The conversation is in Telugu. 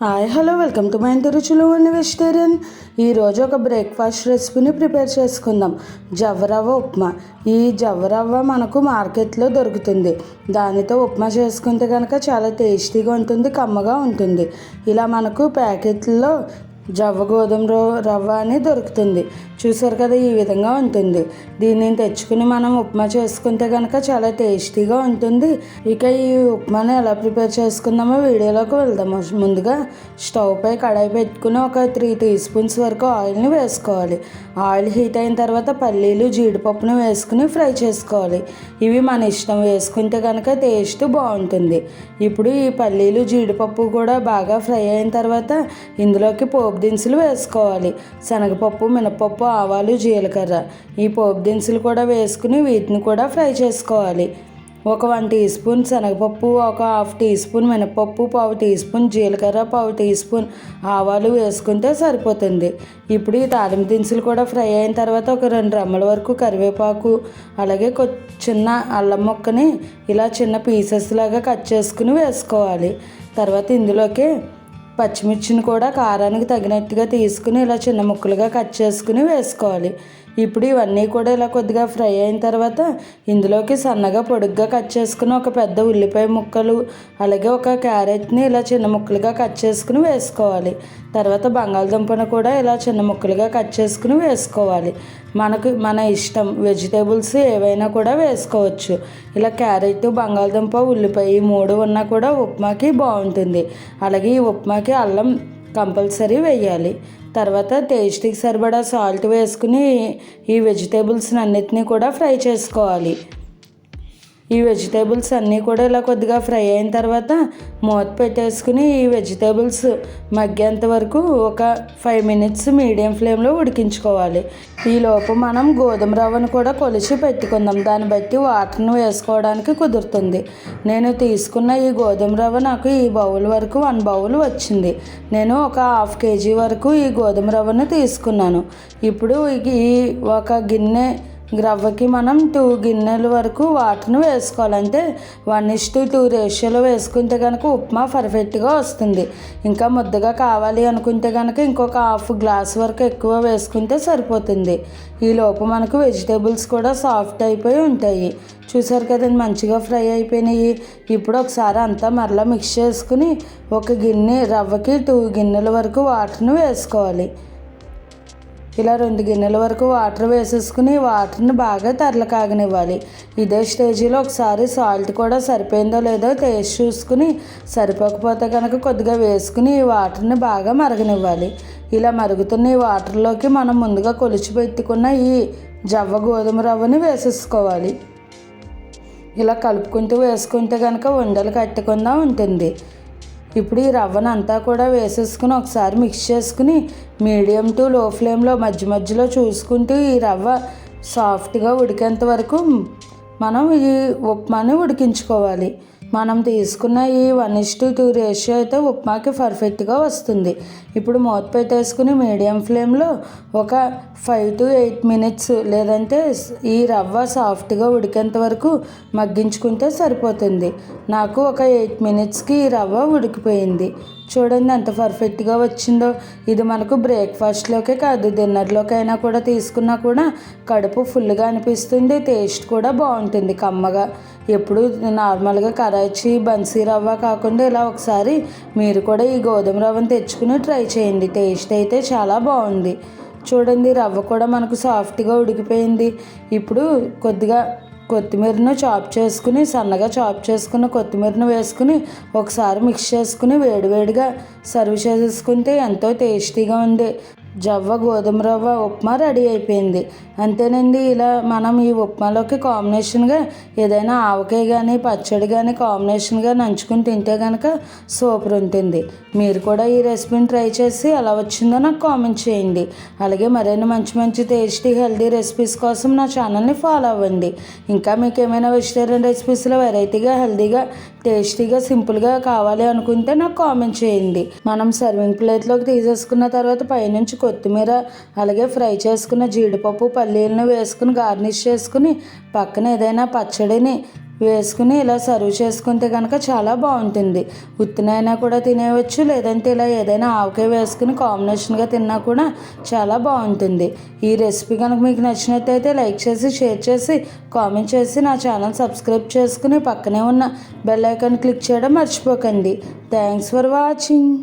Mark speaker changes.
Speaker 1: Hi hello welcome to my Ruchulu and vegetarian ఈరోజు ఒక బ్రేక్ఫాస్ట్ రెసిపీని ప్రిపేర్ చేసుకుందాం. జవ్వరవ్వ ఉప్మా. ఈ జవ్వరవ్వ మనకు మార్కెట్లో దొరుకుతుంది. దానితో ఉప్మా చేసుకుంటే కనుక చాలా టేస్టీగా ఉంటుంది కమ్మగా ఉంటుంది. ఇలా మనకు ప్యాకెట్లో జవ్వ గోధుమ రవ్వ అని దొరుకుతుంది. చూసారు కదా ఈ విధంగా ఉంటుంది. దీన్ని తెచ్చుకుని మనం ఉప్మా చేసుకుంటే కనుక చాలా టేస్టీగా ఉంటుంది. ఇక ఈ ఉప్మాని ఎలా ప్రిపేర్ చేసుకుందామో వీడియోలోకి వెళ్దాము ముందుగా స్టవ్ పై కడాయి పెట్టుకుని ఒక త్రీ టీ స్పూన్స్ వరకు ఆయిల్ని వేసుకోవాలి. ఆయిల్ హీట్ అయిన తర్వాత పల్లీలు జీడిపప్పును వేసుకుని ఫ్రై చేసుకోవాలి. ఇవి మన ఇష్టం వేసుకుంటే కనుక టేస్ట్ బాగుంటుంది. ఇప్పుడు ఈ పల్లీలు జీడిపప్పు కూడా బాగా ఫ్రై అయిన తర్వాత ఇందులోకి పోపు పోపు దినుసులు వేసుకోవాలి. శనగపప్పు మినపప్పు ఆవాలు జీలకర్ర. ఈ పోపు దినుసులు కూడా వేసుకుని వీటిని కూడా ఫ్రై చేసుకోవాలి. ఒక వన్ టీ స్పూన్ శనగపప్పు ఒక హాఫ్ టీ స్పూన్ మినపప్పు పావు టీ స్పూన్ జీలకర్ర పావు టీ స్పూన్ ఆవాలు వేసుకుంటే సరిపోతుంది. ఇప్పుడు ఈ తాలింపు దినుసులు కూడా ఫ్రై అయిన తర్వాత ఒక రెండు రమ్మల వరకు కరివేపాకు అలాగే కొ చిన్న అల్లం ముక్కని ఇలా చిన్న పీసెస్ లాగా కట్ చేసుకుని వేసుకోవాలి. తర్వాత ఇందులోకి పచ్చిమిర్చిని కూడా కారానికి తగినట్టుగా తీసుకుని ఇలా చిన్న ముక్కలుగా కట్ చేసుకుని వేసుకోవాలి. ఇప్పుడు ఇవన్నీ కూడా ఇలా కొద్దిగా ఫ్రై అయిన తర్వాత ఇందులోకి సన్నగా పొడుగ్గా కట్ చేసుకుని ఒక పెద్ద ఉల్లిపాయ ముక్కలు అలాగే ఒక క్యారెట్ని ఇలా చిన్న ముక్కలుగా కట్ చేసుకుని వేసుకోవాలి. తర్వాత బంగాళదుంపను కూడా ఇలా చిన్న ముక్కలుగా కట్ చేసుకుని వేసుకోవాలి. మనకు మన ఇష్టం వెజిటేబుల్స్ ఏవైనా కూడా వేసుకోవచ్చు. ఇలా క్యారెట్ బంగాళదుంప ఉల్లిపాయ ఈ మూడు ఉన్నా కూడా ఉప్మాకి బాగుంటుంది. అలాగే ఈ ఉప్మాకి అల్లం కంపల్సరీ వేయాలి. తర్వాత టేస్ట్కి సరిపడా సాల్ట్ వేసుకుని ఈ వెజిటేబుల్స్ అన్నిటినీ కూడా ఫ్రై చేసుకోవాలి. ఈ వెజిటేబుల్స్ అన్నీ కూడా ఇలా కొద్దిగా ఫ్రై అయిన తర్వాత మూత పెట్టేసుకుని ఈ వెజిటేబుల్స్ మగ్గేంత వరకు ఒక ఫైవ్ మినిట్స్ మీడియం ఫ్లేమ్లో ఉడికించుకోవాలి. ఈలోపు మనం గోధుమ రవ్వను కూడా కొలిచి పెట్టుకుందాం. దాన్ని బట్టి వాటర్ను వేసుకోవడానికి కుదురుతుంది. నేను తీసుకున్న ఈ గోధుమ రవ్వ నాకు ఈ బౌల్ వరకు వన్ బౌల్ వచ్చింది. నేను ఒక హాఫ్ కేజీ వరకు ఈ గోధుమ రవ్వను తీసుకున్నాను. ఇప్పుడు ఈ ఒక గిన్నె రవ్వకి మనం టూ గిన్నెల వరకు వాటర్ను వేసుకోవాలి అంటే వన్ ఇస్ టు టూ రేషియోలో వేసుకుంటే కనుక ఉప్మా పర్ఫెక్ట్గా వస్తుంది. ఇంకా ముద్దగా కావాలి అనుకుంటే కనుక ఇంకొక హాఫ్ గ్లాస్ వరకు ఎక్కువ వేసుకుంటే సరిపోతుంది. ఈ మనకు వెజిటేబుల్స్ కూడా సాఫ్ట్ అయిపోయి ఉంటాయి. చూసారు కదండి మంచిగా ఫ్రై అయిపోయినాయి. ఇప్పుడు ఒకసారి అంతా మరలా మిక్స్ చేసుకుని ఒక గిన్నె రవ్వకి టూ గిన్నెల వరకు వాటర్ను వేసుకోవాలి. ఇలా రెండు గిన్నెల వరకు వాటర్ వేసేసుకుని వాటర్ని బాగా తరల కాగనివ్వాలి. ఇదే స్టేజీలో ఒకసారి సాల్ట్ కూడా సరిపోయిందో లేదో టేస్ట్ చూసుకుని సరిపోకపోతే కనుక కొద్దిగా వేసుకుని ఈ వాటర్ని బాగా మరగనివ్వాలి. ఇలా మరుగుతున్న ఈ వాటర్లోకి మనం ముందుగా కొలిచి పెట్టుకున్న ఈ జవ్వ గోధుమ రవ్వని వేసేసుకోవాలి. ఇలా కలుపుకుంటూ వేసుకుంటే కనుక ఉండలు కట్టకుండా ఉంటుంది. ఇప్పుడు ఈ రవ్వను అంతా కూడా వేసేసుకుని ఒకసారి మిక్స్ చేసుకుని మీడియం టు లో ఫ్లేమ్లో మధ్య మధ్యలో చూసుకుంటూ ఈ రవ్వ సాఫ్ట్గా ఉడికేంత వరకు మనం ఈ ఉప్మాని ఉడికించుకోవాలి. మనం తీసుకున్న ఈ one is to two ratio అయితే ఉప్మాకి పర్ఫెక్ట్గా వస్తుంది. ఇప్పుడు మూత పెట్టేసుకుని మీడియం ఫ్లేమ్లో ఒక ఫైవ్ టు ఎయిట్ మినిట్స్ లేదంటే ఈ రవ్వ సాఫ్ట్గా ఉడికేంత వరకు మగ్గించుకుంటే సరిపోతుంది. నాకు ఒక ఎయిట్ మినిట్స్కి ఈ రవ్వ ఉడికిపోయింది. చూడండి ఎంత పర్ఫెక్ట్గా వచ్చిందో. ఇది మనకు బ్రేక్ఫాస్ట్లోకే కాదు డిన్నర్లోకైనా కూడా తీసుకున్నా కూడా కడుపు ఫుల్గా అనిపిస్తుంది టేస్ట్ కూడా బాగుంటుంది కమ్మగా. ఎప్పుడు నార్మల్గా కరాచీ బన్సీ రవ్వ కాకుండా ఇలా ఒకసారి మీరు కూడా ఈ గోధుమ రవ్వను తెచ్చుకుని ట్రై చేయండి. టేస్ట్ అయితే చాలా బాగుంది. చూడండి రవ్వ కూడా మనకు సాఫ్ట్గా ఉడికిపోయింది. ఇప్పుడు కొద్దిగా కొత్తిమీరను చాప్ చేసుకుని సన్నగా చాప్ చేసుకున్న కొత్తిమీరను వేసుకుని ఒకసారి మిక్స్ చేసుకుని వేడివేడిగా సర్వ్ చేసేసుకుంటే ఎంతో టేస్టీగా ఉంది. జవ్వ గోధుమ రవ్వ ఉప్మా రెడీ అయిపోయింది. అంతేనండి ఇలా మనం ఈ ఉప్మాలోకి కాంబినేషన్గా ఏదైనా ఆవకాయ కానీ పచ్చడి కానీ కాంబినేషన్గా నంచుకుని తింటే కనుక సూపర్ ఉంటుంది. మీరు కూడా ఈ రెసిపీని ట్రై చేసి ఎలా వచ్చిందో నాకు కామెంట్ చేయండి. అలాగే మరిన్ని మంచి మంచి టేస్టీ హెల్తీ రెసిపీస్ కోసం నా ఛానల్ని ఫాలో అవ్వండి. ఇంకా మీకు ఏమైనా వెజిటేరియన్ రెసిపీస్లో వెరైటీగా హెల్దీగా టేస్టీగా సింపుల్గా కావాలి అనుకుంటే నాకు కామెంట్ చేయండి. మనం సర్వింగ్ ప్లేట్లోకి తీసేసుకున్న తర్వాత పైనుంచి కొత్తిమీర అలాగే ఫ్రై చేసుకున్న జీడిపప్పు పల్లీలను వేసుకుని గార్నిష్ చేసుకుని పక్కన ఏదైనా పచ్చడిని వేసుకుని ఇలా సర్వ్ చేసుకుంటే కనుక చాలా బాగుంటుంది. ఉత్తినైనా కూడా తినేయవచ్చు లేదంటే ఇలా ఏదైనా ఆవకాయ వేసుకుని కాంబినేషన్గా తిన్నా కూడా చాలా బాగుంటుంది. ఈ రెసిపీ కనుక మీకు నచ్చినట్టయితే లైక్ చేసి షేర్ చేసి కామెంట్ చేసి నా ఛానల్ సబ్స్క్రైబ్ చేసుకుని పక్కనే ఉన్న బెల్ ఐకాన్ క్లిక్ చేయడం మర్చిపోకండి. Thanks for watching.